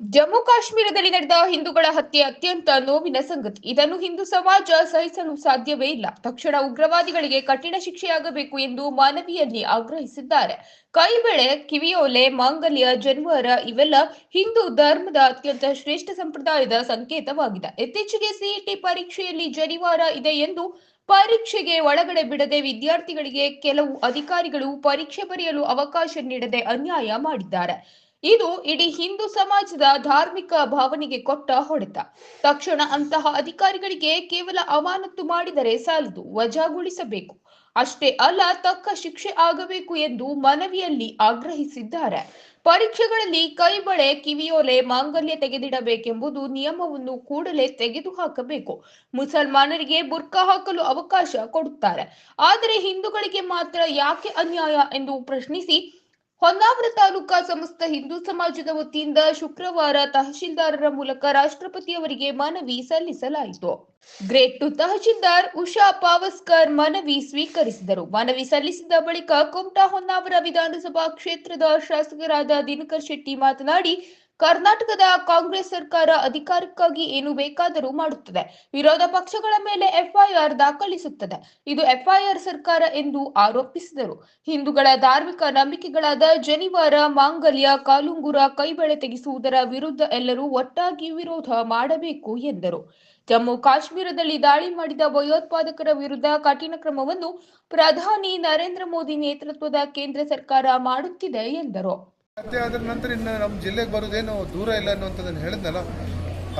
ಜಮ್ಮು ಕಾಶ್ಮೀರದಲ್ಲಿ ನಡೆದ ಹಿಂದೂಗಳ ಹತ್ಯೆ ಅತ್ಯಂತ ನೋವಿನ ಸಂಗತಿ. ಇದನ್ನು ಹಿಂದೂ ಸಮಾಜ ಸಹಿಸಲು ಸಾಧ್ಯವೇ ಇಲ್ಲ. ತಕ್ಷಣ ಉಗ್ರವಾದಿಗಳಿಗೆ ಕಠಿಣ ಶಿಕ್ಷೆಯಾಗಬೇಕು ಎಂದು ಮಾನವೀಯಲ್ಲಿ ಆಗ್ರಹಿಸಿದ್ದಾರೆ. ಕೈಬೆಳೆ, ಕಿವಿಯೋಲೆ, ಮಾಂಗಲ್ಯ, ಜನ್ವಾರ ಇವೆಲ್ಲ ಹಿಂದೂ ಧರ್ಮದ ಅತ್ಯಂತ ಶ್ರೇಷ್ಠ ಸಂಪ್ರದಾಯದ ಸಂಕೇತವಾಗಿದೆ. ಇತ್ತೀಚೆಗೆ ಸಿಇಟಿ ಪರೀಕ್ಷೆಯಲ್ಲಿ ಜನಿವಾರ ಇದೆ ಎಂದು ಪರೀಕ್ಷೆಗೆ ಒಳಗಡೆ ಬಿಡದೆ ವಿದ್ಯಾರ್ಥಿಗಳಿಗೆ ಕೆಲವು ಅಧಿಕಾರಿಗಳು ಪರೀಕ್ಷೆ ಬರೆಯಲು ಅವಕಾಶ ನೀಡದೆ ಅನ್ಯಾಯ ಮಾಡಿದ್ದಾರೆ. ಇದು ಇಡೀ ಹಿಂದೂ ಸಮಾಜದ ಧಾರ್ಮಿಕ ಭಾವನೆಗೆ ಕೊಟ್ಟ ಹೊಡೆತ. ತಕ್ಷಣ ಅಂತಹ ಅಧಿಕಾರಿಗಳಿಗೆ ಕೇವಲ ಅಮಾನತು ಮಾಡಿದರೆ ಸಾಲದು, ವಜಾಗೊಳಿಸಬೇಕು. ಅಷ್ಟೇ ಅಲ್ಲ, ತಕ್ಕ ಶಿಕ್ಷೆ ಆಗಬೇಕು ಎಂದು ಮನವಿಯಲ್ಲಿ ಆಗ್ರಹಿಸಿದ್ದಾರೆ. ಪರೀಕ್ಷೆಗಳಲ್ಲಿ ಕೈಬಳೆ, ಕಿವಿಯೋಲೆ, ಮಾಂಗಲ್ಯ ತೆಗೆದಿಡಬೇಕೆಂಬುದು ನಿಯಮವನ್ನು ಕೂಡಲೇ ತೆಗೆದುಹಾಕಬೇಕು. ಮುಸಲ್ಮಾನರಿಗೆ ಬುರ್ಕಾ ಹಾಕಲು ಅವಕಾಶ ಕೊಡುತ್ತಾರೆ. ಆದರೆ ಹಿಂದೂಗಳಿಗೆ ಮಾತ್ರ ಯಾಕೆ ಅನ್ಯಾಯ ಎಂದು ಪ್ರಶ್ನಿಸಿ ಹೊನ್ನಾವರ ತಾಲೂಕಾ ಸಮಸ್ತ ಹಿಂದೂ ಸಮಾಜದ ವತಿಯಿಂದ ಶುಕ್ರವಾರ ತಹಶೀಲ್ದಾರರ ಮೂಲಕ ರಾಷ್ಟ್ರಪತಿಯವರಿಗೆ ಮನವಿ ಸಲ್ಲಿಸಲಾಯಿತು. ಗ್ರೇಟ್ ಟು ತಹಶೀಲ್ದಾರ್ ಉಷಾ ಪಾವಸ್ಕರ್ ಮನವಿ ಸ್ವೀಕರಿಸಿದರು. ಮನವಿ ಸಲ್ಲಿಸಿದ ಬಳಿಕ ಕುಮಟಾ ಹೊನ್ನಾವರ ವಿಧಾನಸಭಾ ಕ್ಷೇತ್ರದ ಶಾಸಕರಾದ ದಿನಕರ್ ಶೆಟ್ಟಿ ಮಾತನಾಡಿ ಕರ್ನಾಟಕದ ಕಾಂಗ್ರೆಸ್ ಸರ್ಕಾರ ಅಧಿಕಾರಕ್ಕಾಗಿ ಏನು ಬೇಕಾದರೂ ಮಾಡುತ್ತದೆ. ವಿರೋಧ ಪಕ್ಷಗಳ ಮೇಲೆ ಎಫ್ಐಆರ್ ದಾಖಲಿಸುತ್ತದೆ. ಇದು ಎಫ್ಐಆರ್ ಸರ್ಕಾರ ಎಂದು ಆರೋಪಿಸಿದರು. ಹಿಂದೂಗಳ ಧಾರ್ಮಿಕ ನಂಬಿಕೆಗಳಾದ ಜನಿವಾರ, ಮಾಂಗಲ್ಯ, ಕಾಲುಂಗುರ ಕೈಬಳೆ ತೆಗೆಸುವುದರ ವಿರುದ್ಧ ಎಲ್ಲರೂ ಒಟ್ಟಾಗಿ ವಿರೋಧ ಮಾಡಬೇಕು ಎಂದರು. ಜಮ್ಮು ಕಾಶ್ಮೀರದಲ್ಲಿ ದಾಳಿ ಮಾಡಿದ ಭಯೋತ್ಪಾದಕರ ವಿರುದ್ಧ ಕಠಿಣ ಕ್ರಮವನ್ನು ಪ್ರಧಾನಿ ನರೇಂದ್ರ ಮೋದಿ ನೇತೃತ್ವದ ಕೇಂದ್ರ ಸರ್ಕಾರ ಮಾಡುತ್ತಿದೆ ಎಂದರು. ಮತ್ತೆ ಆದ ನಂತರ ಇನ್ನು ನಮ್ಮ ಜಿಲ್ಲೆಗೆ ಬರೋದೇನು ದೂರ ಇಲ್ಲ ಅನ್ನುವಂಥದ್ದನ್ನು ಹೇಳಿದ್ನಲ್ಲ.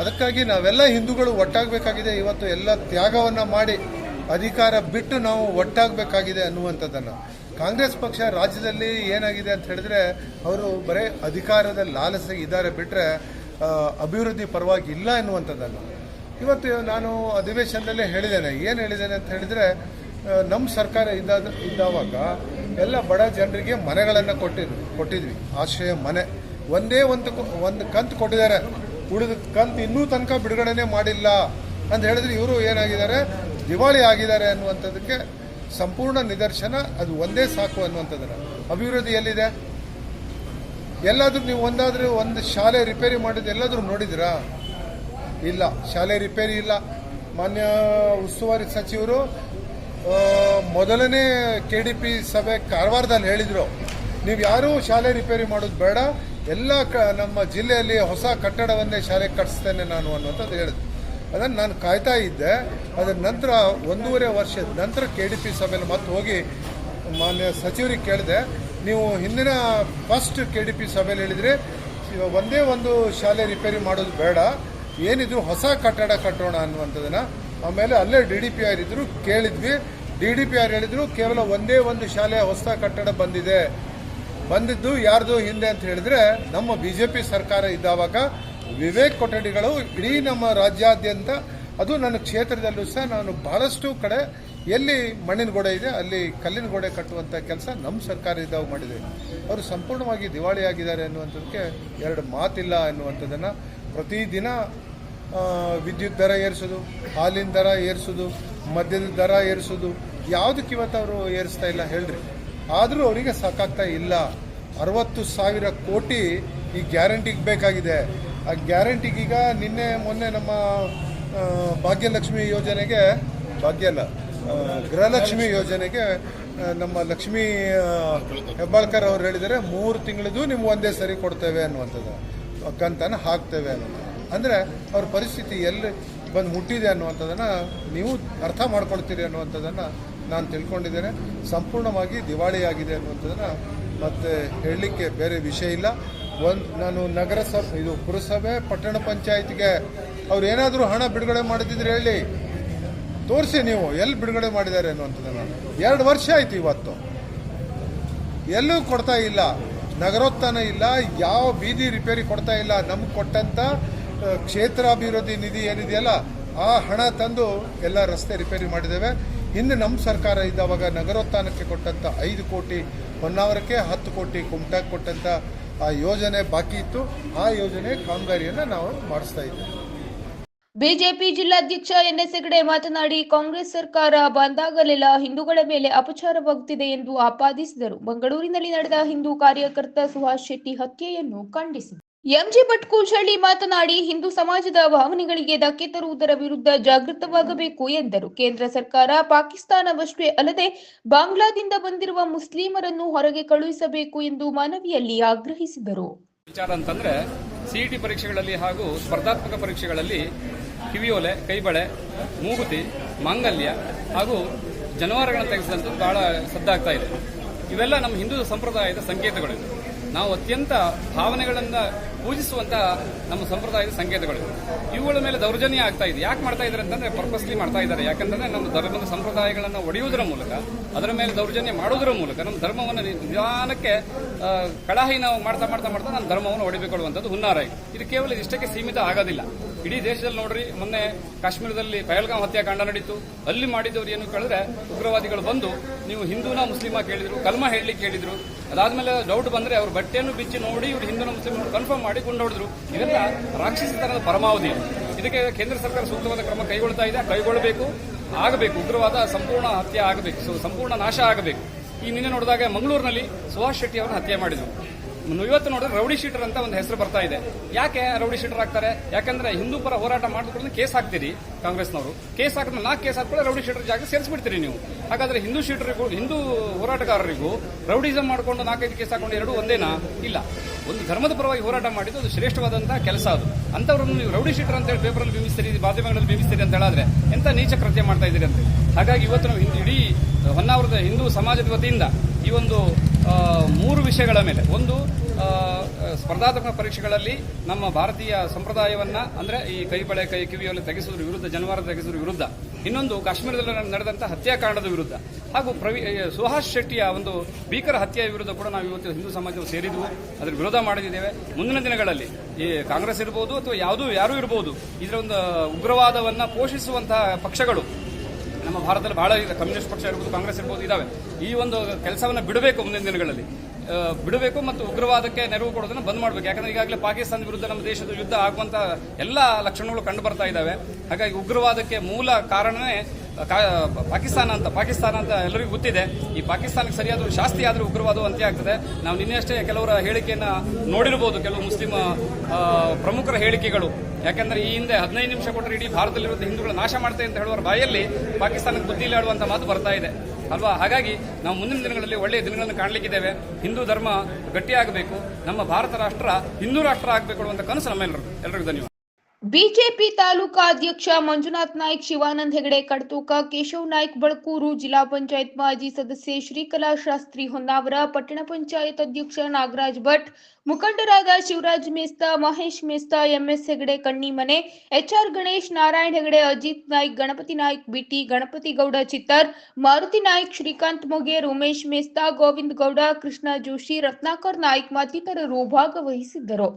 ಅದಕ್ಕಾಗಿ ನಾವೆಲ್ಲ ಹಿಂದೂಗಳು ಒಟ್ಟಾಗಬೇಕಾಗಿದೆ. ಇವತ್ತು ಎಲ್ಲ ತ್ಯಾಗವನ್ನು ಮಾಡಿ ಅಧಿಕಾರ ಬಿಟ್ಟು ನಾವು ಒಟ್ಟಾಗಬೇಕಾಗಿದೆ ಅನ್ನುವಂಥದ್ದನ್ನು. ಕಾಂಗ್ರೆಸ್ ಪಕ್ಷ ರಾಜ್ಯದಲ್ಲಿ ಏನಾಗಿದೆ ಅಂತ ಹೇಳಿದ್ರೆ, ಅವರು ಬರೀ ಅಧಿಕಾರದ ಲಾಲಸೆ ಇದ್ದಾರೆ ಬಿಟ್ಟರೆ ಅಭಿವೃದ್ಧಿ ಪರವಾಗಿ ಇಲ್ಲ ಎನ್ನುವಂಥದ್ದನ್ನು ಇವತ್ತು ನಾನು ಅಧಿವೇಶನದಲ್ಲೇ ಹೇಳಿದ್ದೇನೆ. ಏನು ಹೇಳಿದ್ದೇನೆ ಅಂತ ಹೇಳಿದರೆ ನಮ್ಮ ಸರ್ಕಾರ ಇದ್ದಾದ್ರೆ ಇದ್ದಾವಾಗ ಎಲ್ಲ ಬಡ ಜನರಿಗೆ ಮನೆಗಳನ್ನು ಕೊಟ್ಟಿದ್ವಿ ಕೊಟ್ಟಿದ್ವಿ. ಆಶ್ರಯ, ಮನೆ. ಒಂದೇ ಒಂದು ಒಂದು ಕಂತು ಕೊಟ್ಟಿದ್ದಾರೆ. ಉಳಿದ ಕಂತು ಇನ್ನೂ ತನಕ ಬಿಡುಗಡೆನೆ ಮಾಡಿಲ್ಲ ಅಂತ ಹೇಳಿದ್ರೆ ಇವರು ಏನಾಗಿದ್ದಾರೆ? ದಿವಾಳಿ ಆಗಿದ್ದಾರೆ ಅನ್ನುವಂಥದ್ದಕ್ಕೆ ಸಂಪೂರ್ಣ ನಿದರ್ಶನ ಅದು ಒಂದೇ ಸಾಕು ಅನ್ನುವಂಥದ್ದನ್ನು ಅಭಿವೃದ್ಧಿ ಎಲ್ಲಿದೆ? ಎಲ್ಲಾದರೂ ನೀವು ಒಂದಾದರೂ ಒಂದು ಶಾಲೆ ರಿಪೇರಿ ಮಾಡಿದ್ದು ಎಲ್ಲಾದರೂ ನೋಡಿದಿರಾ ಇಲ್ಲ. ಶಾಲೆ ರಿಪೇರಿ ಇಲ್ಲ. ಮಾನ್ಯ ಉಸ್ತುವಾರಿ ಸಚಿವರು ಮೊದಲನೇ ಕೆ ಡಿ ಪಿ ಸಭೆ ಕಾರವಾರದಲ್ಲಿ ಹೇಳಿದರು. ನೀವು ಯಾರೂ ಶಾಲೆ ರಿಪೇರಿ ಮಾಡೋದು ಬೇಡ, ಎಲ್ಲ ಕ, ನಮ್ಮ ಜಿಲ್ಲೆಯಲ್ಲಿ ಹೊಸ ಕಟ್ಟಡವನ್ನೇ ಶಾಲೆ ಕಟ್ಟಿಸ್ತೇನೆ ನಾನು ಅನ್ನುವಂಥದ್ದು ಹೇಳಿದೆ ಅದನ್ನು ನಾನು ಕಾಯ್ತಾ ಇದ್ದೆ. ಅದರ ನಂತರ ಒಂದೂವರೆ ವರ್ಷದ ನಂತರ ಕೆ ಡಿ ಪಿ ಸಭೆಯಲ್ಲಿ ಮತ್ತೆ ಹೋಗಿ ಮಾನ್ಯ ಸಚಿವರಿಗೆ ಕೇಳಿದೆ. ನೀವು ಹಿಂದಿನ ಫಸ್ಟ್ ಕೆ ಡಿ ಪಿ ಸಭೆಯಲ್ಲಿ ಹೇಳಿದರೆ ಒಂದೇ ಒಂದು ಶಾಲೆ ರಿಪೇರಿ ಮಾಡೋದು ಬೇಡ, ಏನಿದ್ರು ಹೊಸ ಕಟ್ಟಡ ಕಟ್ಟೋಣ ಅನ್ನುವಂಥದ್ದನ್ನು ಆಮೇಲೆ ಅಲ್ಲೇ ಡಿ ಡಿ ಪಿ ಆರ್ ಕೇಳಿದ್ವಿ. ಡಿ ಡಿ ಪಿ ಆರ್ ಹೇಳಿದ್ರು, ಕೇವಲ ಒಂದೇ ಒಂದು ಶಾಲೆ ಹೊಸ ಕಟ್ಟಡ ಬಂದಿದೆ. ಬಂದಿದ್ದು ಯಾರ್ದು ಹಿಂದೆ ಅಂತ ಹೇಳಿದ್ರೆ, ನಮ್ಮ ಬಿ ಜೆ ಪಿ ಸರ್ಕಾರ ಇದ್ದಾವಾಗ ವಿವೇಕ್ ಕೊಠಡಿಗಳು ಇಡೀ ನಮ್ಮ ರಾಜ್ಯಾದ್ಯಂತ, ಅದು ನನ್ನ ಕ್ಷೇತ್ರದಲ್ಲೂ ಸಹ ನಾನು ಬಹಳಷ್ಟು ಕಡೆ ಎಲ್ಲಿ ಮಣ್ಣಿನ ಗೋಡೆ ಇದೆ, ಅಲ್ಲಿ ಕಲ್ಲಿನ ಗೋಡೆ ಕಟ್ಟುವಂಥ ಕೆಲಸ ನಮ್ಮ ಸರ್ಕಾರ ಇದ್ದಾಗ ಮಾಡಿದೆ. ಅವರು ಸಂಪೂರ್ಣವಾಗಿ ದಿವಾಳಿಯಾಗಿದ್ದಾರೆ ಅನ್ನುವಂಥದ್ದಕ್ಕೆ ಎರಡು ಮಾತಿಲ್ಲ ಅನ್ನುವಂಥದ್ದನ್ನು ಪ್ರತಿದಿನ ವಿದ್ಯುತ್ ದರ ಏರಿಸೋದು, ಹಾಲಿನ ದರ ಏರಿಸೋದು, ಮದ್ಯದ ದರ ಏರಿಸೋದು, ಯಾವುದಕ್ಕೆ ಇವತ್ತು ಅವರು ಏರಿಸ್ತಾ ಇಲ್ಲ ಹೇಳ್ರಿ. ಆದರೂ ಅವರಿಗೆ ಸಾಕಾಗ್ತಾ ಇಲ್ಲ. ಅರವತ್ತು ಸಾವಿರ ಕೋಟಿ ಈ ಗ್ಯಾರಂಟಿಗೆ ಬೇಕಾಗಿದೆ. ಆ ಗ್ಯಾರಂಟಿಗೀಗ ನಿನ್ನೆ ಮೊನ್ನೆ ನಮ್ಮ ಭಾಗ್ಯಲಕ್ಷ್ಮಿ ಯೋಜನೆಗೆ, ಭಾಗ್ಯ ಅಲ್ಲ ಗೃಹಲಕ್ಷ್ಮಿ ಯೋಜನೆಗೆ ನಮ್ಮ ಲಕ್ಷ್ಮೀ ಹೆಬ್ಬಾಳ್ಕರ್ ಅವರು ಹೇಳಿದರೆ ಮೂರು ತಿಂಗಳದು ನಿಮ್ಗೆ ಒಂದೇ ಸರಿ ಕೊಡ್ತೇವೆ ಅನ್ನುವಂಥದ್ದು. ಕಂತನ್ನು ಹಾಕ್ತೇವೆ ಅನ್ನೋದು. ಅಂದರೆ ಅವ್ರ ಪರಿಸ್ಥಿತಿ ಎಲ್ಲಿ ಬಂದು ಮುಟ್ಟಿದೆ ಅನ್ನುವಂಥದ್ದನ್ನು ನೀವು ಅರ್ಥ ಮಾಡ್ಕೊಳ್ತೀರಿ ಅನ್ನುವಂಥದ್ದನ್ನು ನಾನು ತಿಳ್ಕೊಂಡಿದ್ದೇನೆ. ಸಂಪೂರ್ಣವಾಗಿ ದಿವಾಳಿಯಾಗಿದೆ ಅನ್ನುವಂಥದ್ದನ್ನು ಮತ್ತೆ ಹೇಳಲಿಕ್ಕೆ ಬೇರೆ ವಿಷಯ ಇಲ್ಲ. ಒಂದು ನಾನು ನಗರಸಭೆ ಇದು ಪುರಸಭೆ ಪಟ್ಟಣ ಪಂಚಾಯತ್ಗೆ ಅವ್ರು ಏನಾದರೂ ಹಣ ಬಿಡುಗಡೆ ಮಾಡಿದ್ರೆ ಹೇಳಿ. ತೋರಿಸಿ ನೀವು ಎಲ್ಲಿ ಬಿಡುಗಡೆ ಮಾಡಿದ್ದಾರೆ ಅನ್ನುವಂಥದ್ದನ್ನು. ಎರಡು ವರ್ಷ ಆಯ್ತು ಇವತ್ತು. ಎಲ್ಲೂ ಕೊಡ್ತಾ ಇಲ್ಲ. ನಗರೋತ್ಥಾನ ಇಲ್ಲ. ಯಾವ ಬೀದಿ ರಿಪೇರಿ ಕೊಡ್ತಾ ಇಲ್ಲ. ನಮ್ಗೆ ಕೊಟ್ಟಂತ ಆ, ಕ್ಷೇತ್ರಾಭಿವೃದ್ಧಿ ನಿಧಿ ಏನಿದೆಯಲ್ಲ, ಆ ಹಣ ತಂದು ಎಲ್ಲ ರಸ್ತೆ ರಿಪೇರಿ ಮಾಡಿದ್ದೇವೆ. ಇನ್ನು ನಮ್ಮ ಸರ್ಕಾರ ಇದ್ದಾವಾಗ ನಗರೋತ್ಥಾನಕ್ಕೆ ಕೊಟ್ಟಂತ ಐದು ಕೋಟಿ, ಹೊನ್ನಾವರಕ್ಕೆ ಹತ್ತು ಕೋಟಿ ಕುಮಟಾಕ್ಕೆ ಕೊಟ್ಟಂತ ಆ ಯೋಜನೆ ಬಾಕಿ ಇತ್ತು. ಆ ಯೋಜನೆ ಕಾಮಗಾರಿಯನ್ನು ನಾವು ಮಾಡಿಸ್ತಾ ಇದ್ದೇವೆ. ಬಿಜೆಪಿ ಜಿಲ್ಲಾಧ್ಯಕ್ಷ ಎನ್ಎಸ್ ಹೆಗಡೆ ಮಾತನಾಡಿ, ಕಾಂಗ್ರೆಸ್ ಸರ್ಕಾರ ಬಂದಾಗಲೆಲ್ಲ ಹಿಂದೂಗಳ ಮೇಲೆ ಅಪಚಾರವಾಗುತ್ತಿದೆ ಎಂದು ಆಪಾದಿಸಿದರು. ಮಂಗಳೂರಿನಲ್ಲಿ ನಡೆದ ಹಿಂದೂ ಕಾರ್ಯಕರ್ತ ಸುಭಾಷ್ ಶೆಟ್ಟಿ ಹತ್ಯೆಯನ್ನು ಖಂಡಿಸಿದರು. ಎಂಜಿ ಭಟ್ ಕೂಚಳ್ಳಿ ಮಾತನಾಡಿ, ಹಿಂದೂ ಸಮಾಜದ ಭಾವನೆಗಳಿಗೆ ಧಕ್ಕೆ ತರುವುದರ ವಿರುದ್ಧ ಜಾಗೃತವಾಗಬೇಕು ಎಂದರು. ಕೇಂದ್ರ ಸರ್ಕಾರ ಪಾಕಿಸ್ತಾನವಷ್ಟೇ ಅಲ್ಲದೆ, ಬಾಂಗ್ಲಾದಿಂದ ಬಂದಿರುವ ಮುಸ್ಲಿಮರನ್ನು ಹೊರಗೆ ಕಳುಹಿಸಬೇಕು ಎಂದು ಮನವಿಯಲ್ಲಿ ಆಗ್ರಹಿಸಿದರು. ವಿಚಾರ ಅಂತಂದ್ರೆ ಸಿಇಟಿ ಪರೀಕ್ಷೆಗಳಲ್ಲಿ ಹಾಗೂ ಸ್ಪರ್ಧಾತ್ಮಕ ಪರೀಕ್ಷೆಗಳಲ್ಲಿ ಕಿವಿಯೋಲೆ, ಕೈಬಳೆ, ಮೂಗುತಿ, ಮಾಂಗಲ್ಯ ಹಾಗೂ ಜನವಾರಗಳನ್ನು ತೆಗೆಸಿದಂಥದ್ದು ಬಹಳ ಸದ್ದಾಗ್ತಾ ಇದೆ. ಇವೆಲ್ಲ ನಮ್ಮ ಹಿಂದೂ ಸಂಪ್ರದಾಯದ ಸಂಕೇತಗಳು. ನಾವು ಅತ್ಯಂತ ಭಾವನೆಗಳನ್ನು ಪೂಜಿಸುವಂತ ನಮ್ಮ ಸಂಪ್ರದಾಯದ ಸಂಕೇತಗಳು. ಇವುಗಳ ಮೇಲೆ ದೌರ್ಜನ್ಯ ಆಗ್ತಾ ಇದೆ. ಯಾಕೆ ಮಾಡ್ತಾ ಇದ್ದಾರೆ ಅಂತಂದ್ರೆ ಪರ್ಪಸ್ಲಿ ಮಾಡ್ತಾ ಇದ್ದಾರೆ ಯಾಕಂತಂದ್ರೆ ನಮ್ಮ ಧರ್ಮದ ಸಂಪ್ರದಾಯಗಳನ್ನು ಒಡೆಯುವುದರ ಮೂಲಕ, ಅದರ ಮೇಲೆ ದೌರ್ಜನ್ಯ ಮಾಡುವುದರ ಮೂಲಕ ನಮ್ಮ ಧರ್ಮವನ್ನು ನಿಧಾನಕ್ಕೆ ನಾವು ಮಾಡ್ತಾ ಮಾಡ್ತಾ ಮಾಡ್ತಾ ನಮ್ಮ ಧರ್ಮವನ್ನು ಒಡೆದುಕೊಳ್ಳುವಂಥದ್ದು ಹುನ್ನಾರ ಇದು. ಕೇವಲ ಇಷ್ಟಕ್ಕೆ ಸೀಮಿತ ಆಗೋದಿಲ್ಲ. ಇಡೀ ದೇಶದಲ್ಲಿ ನೋಡ್ರಿ, ಮೊನ್ನೆ ಕಾಶ್ಮೀರದಲ್ಲಿ ಪಹಲ್ಗಾಮ್ ಹತ್ಯಾಕಾಂಡ ನಡೀತು. ಅಲ್ಲಿ ಮಾಡಿದವರು ಏನು ಕೇಳಿದ್ರೆ ಉಗ್ರವಾದಿಗಳು ಬಂದು, ನೀವು ಹಿಂದೂನ ಮುಸ್ಲಿಮ ಕೇಳಿದ್ರು, ಕಲ್ಮ ಹೇಳಲಿಕ್ಕೆ ಕೇಳಿದ್ರು ಅದಾದ್ಮೇಲೆ ಡೌಟ್ ಬಂದ್ರೆ ಅವ್ರ ಬಟ್ಟೆಯನ್ನು ಬಿಚ್ಚಿ ನೋಡಿ ಇವ್ರು ಹಿಂದೂ ಮುಸ್ಲಿಂ ಕನ್ಫರ್ಮ್ ಮಾಡಿ ಕೊಂಡೋಡಿದ್ರು ಇವೆಲ್ಲ ರಾಕ್ಷಸಿ ರಾಕ್ಷಸತನದ ಪರಮಾವಧಿ ಇದಕ್ಕೆ ಕೇಂದ್ರ ಸರ್ಕಾರ ಸೂಕ್ತವಾದ ಕ್ರಮ ಕೈಗೊಳ್ತಾ ಇದೆ, ಕೈಗೊಳ್ಳಬೇಕು, ಆಗಬೇಕು. ಉಗ್ರವಾದ ಸಂಪೂರ್ಣ ಹತ್ಯೆ ಆಗಬೇಕು. ಸಂಪೂರ್ಣ ನಾಶ ಆಗಬೇಕು. ಈ ನಿನ್ನೆ ನೋಡಿದಾಗ ಮಂಗಳೂರಿನಲ್ಲಿ ಸುಭಾಷ್ ಶೆಟ್ಟಿ ಅವರನ್ನು ಹತ್ಯೆ ಮಾಡಿದ್ರು. ಇವತ್ತು ನೋಡಿದ್ರೆ ರೌಡಿ ಶೀಟರ್ ಅಂತ ಒಂದು ಹೆಸರು ಬರ್ತಾ ಇದೆ. ಯಾಕೆ ರೌಡಿ ಶೀಟರ್ ಆಗ್ತಾರೆ? ಯಾಕಂದ್ರೆ ಹಿಂದೂ ಪರ ಹೋರಾಟ ಮಾಡಿದ್ರೆ ಕೇಸ್ ಹಾಕ್ತೀರಿ ಕಾಂಗ್ರೆಸ್ನವರು. ಕೇಸ್ ಹಾಕಿದ್ರೆ ನಾಲ್ಕು ಕೇಸ್ ಹಾಕಿದ್ರೆ ರೌಡಿ ಶೀಟರ್ ಜಾಗ ಸೇರಿಸ್ಬಿಡ್ತೀರಿ ನೀವು. ಹಾಗಾದ್ರೆ ಹಿಂದೂ ಶೀಟರಿಗೂ, ಹಿಂದೂ ಹೋರಾಟಗಾರರಿಗೂ ರೌಡಿಸಂ ಮಾಡಿಕೊಂಡು ನಾಲ್ಕೈದು ಕೇಸ್ ಹಾಕೊಂಡು ಎರಡು ಒಂದೇನಾ? ಇಲ್ಲ. ಒಂದು ಧರ್ಮದ ಪರವಾಗಿ ಹೋರಾಟ ಮಾಡಿದ್ದು ಅದು ಶ್ರೇಷ್ಠವಾದಂತಹ ಕೆಲಸ ಅದು. ಅಂತವರನ್ನು ನೀವು ರೌಡಿ ಶೀಟರ್ ಅಂತ ಹೇಳಿ ಪೇಪರಲ್ಲಿ ಬಿಂಬಿಸ್ತೀರಿ, ಮಾಧ್ಯಮಗಳಲ್ಲಿ ಬಿಂಬಿಸ್ತೀರಿ ಅಂತ ಹೇಳಿದ್ರೆ ಎಂತ ನೀಚ ಕೃತ್ಯ ಮಾಡ್ತಾ ಇದ್ದೀರಿ ಅಂತ ಹಾಗಾಗಿ ಇವತ್ತು ನಾವು ಇಡೀ ಹೊನ್ನಾವರದ ಹಿಂದೂ ಸಮಾಜದ ವತಿಯಿಂದ ಈ ಒಂದು ಮೂರು ವಿಷಯಗಳ ಮೇಲೆ. ಒಂದು ಸ್ಪರ್ಧಾತ್ಮಕ ಪರೀಕ್ಷೆಗಳಲ್ಲಿ ನಮ್ಮ ಭಾರತೀಯ ಸಂಪ್ರದಾಯವನ್ನು, ಅಂದರೆ ಈ ಕೈಬಳೆ ಕೈ ಕಿವಿಯಲ್ಲಿ ತೆಗೆಸುವುದರ ವಿರುದ್ಧ, ಜನವಾರ ತೆಗೆಸುವುದರ ವಿರುದ್ಧ. ಇನ್ನೊಂದು, ಕಾಶ್ಮೀರದಲ್ಲಿ ನಡೆದಂತ ಹತ್ಯಾಕಾಂಡದ ವಿರುದ್ಧ. ಹಾಗೂ ಪ್ರವಿ ಸುಹಾಸ್ ಶೆಟ್ಟಿಯ ಒಂದು ಭೀಕರ ಹತ್ಯೆಯ ವಿರುದ್ಧ ಕೂಡ ನಾವು ಇವತ್ತು ಹಿಂದೂ ಸಮಾಜವು ಸೇರಿದ್ವು. ಅದರ ವಿರೋಧ ಮಾಡಿದ್ದೇವೆ. ಮುಂದಿನ ದಿನಗಳಲ್ಲಿ ಈ ಕಾಂಗ್ರೆಸ್ ಇರ್ಬೋದು ಅಥವಾ ಯಾವುದೂ, ಯಾರೂ ಇರ್ಬೋದು ಇದರ ಒಂದು ಉಗ್ರವಾದವನ್ನು ಪೋಷಿಸುವಂತಹ ಪಕ್ಷಗಳು ನಮ್ಮ ಭಾರತದಲ್ಲಿ ಬಹಳ ಕಮ್ಯುನಿಸ್ಟ್ ಪಕ್ಷ ಇರ್ಬೋದು, ಕಾಂಗ್ರೆಸ್ ಇರ್ಬೋದು, ಇದಾವೆ. ಈ ಒಂದು ಕೆಲಸವನ್ನು ಬಿಡಬೇಕು ಮುಂದಿನ ದಿನಗಳಲ್ಲಿ. ಬಿಡಬೇಕು ಮತ್ತು ಉಗ್ರವಾದಕ್ಕೆ ನೆರವು ಕೊಡೋದನ್ನು ಬಂದ್ ಮಾಡಬೇಕು. ಯಾಕಂದ್ರೆ ಈಗಾಗಲೇ ಪಾಕಿಸ್ತಾನ ವಿರುದ್ಧ ನಮ್ಮ ದೇಶದ ಯುದ್ಧ ಆಗುವಂತ ಎಲ್ಲ ಲಕ್ಷಣಗಳು ಕಂಡು ಬರ್ತಾ ಇದ್ದಾವೆ ಹಾಗಾಗಿ ಉಗ್ರವಾದಕ್ಕೆ ಮೂಲ ಕಾರಣನೇ ಪಾಕಿಸ್ತಾನ ಅಂತ ಪಾಕಿಸ್ತಾನ ಅಂತ ಎಲ್ಲರಿಗೂ ಗೊತ್ತಿದೆ. ಈ ಪಾಕಿಸ್ತಾನಕ್ಕೆ ಸರಿಯಾದ ಶಾಸ್ತಿ ಆದರೂ ಉಗ್ರವಾದ ಅಂತ ಆಗ್ತದೆ. ನಾವು ನಿನ್ನೆ ಅಷ್ಟೇ ಕೆಲವರ ಹೇಳಿಕೆಯನ್ನು ನೋಡಿರಬಹುದು ಕೆಲವು ಮುಸ್ಲಿಂ ಪ್ರಮುಖರ ಹೇಳಿಕೆಗಳು. ಯಾಕಂದ್ರೆ ಈ ಹಿಂದೆ ಹದಿನೈದು ನಿಮಿಷ ಕೊಟ್ಟರೆ ಇಡೀ ಭಾರತದಲ್ಲಿರುವ ಹಿಂದೂಗಳ ನಾಶ ಮಾಡ್ತೇವೆ ಅಂತ ಹೇಳುವರ ಬಾಯಲ್ಲಿ ಪಾಕಿಸ್ತಾನಕ್ಕೆ ಬುದ್ಧಿ ಇಲ್ಲಾಡುವಂತಹ ಮಾತು ಬರ್ತಾ ಇದೆ. ಅಲ್ವಾ? ಹಾಗಾಗಿ ನಾವು ಮುಂದಿನ ದಿನಗಳಲ್ಲಿ ಒಳ್ಳೆಯ ದಿನಗಳನ್ನು ಕಾಣಲಿಕ್ಕಿದ್ದೇವೆ. ಹಿಂದೂ ಧರ್ಮ ಗಟ್ಟಿಯಾಗಬೇಕು. ನಮ್ಮ ಭಾರತ ರಾಷ್ಟ್ರ ಹಿಂದೂ ರಾಷ್ಟ್ರ ಆಗಬೇಕು ಅನ್ನುವಂಥ ಕನಸು ನಮ್ಮೆಲ್ಲರೂ ಎಲ್ಲರಿಗೂ ಧನ್ಯವಾದ. ಬಿಜೆಪಿ ತಾಲೂಕಾ ಅಧ್ಯಕ್ಷ ಮಂಜುನಾಥ್ ನಾಯ್ಕ್ ಶಿವಾನಂದ್ ಹೆಗಡೆ ಕಡ್ತೂಕ ಕೇಶವ್ ನಾಯ್ಕ್ ಬಳಕೂರು ಜಿಲ್ಲಾ ಪಂಚಾಯತ್ ಮಾಜಿ ಸದಸ್ಯೆ ಶ್ರೀಕಲಾ ಶಾಸ್ತ್ರಿ ಹೊನ್ನಾವರ ಪಟ್ಟಣ ಪಂಚಾಯತ್ ಅಧ್ಯಕ್ಷ ನಾಗರಾಜ್ ಭಟ್ ಮುಖಂಡರಾದ Shivaraj Mesta Mahesh Mesta MS Hegde Kannimane HR Ganesh Narayan Hegde Ajit Naik Ganapati Naik BT Ganapati Gowda Chittar Maruti Naik Srikanth Moger Umesh Mesta Govind Gowda Krishna Joshi Ratnakar Naik ಮತ್ತಿತರರು ಭಾಗವಹಿಸಿದ್ದರು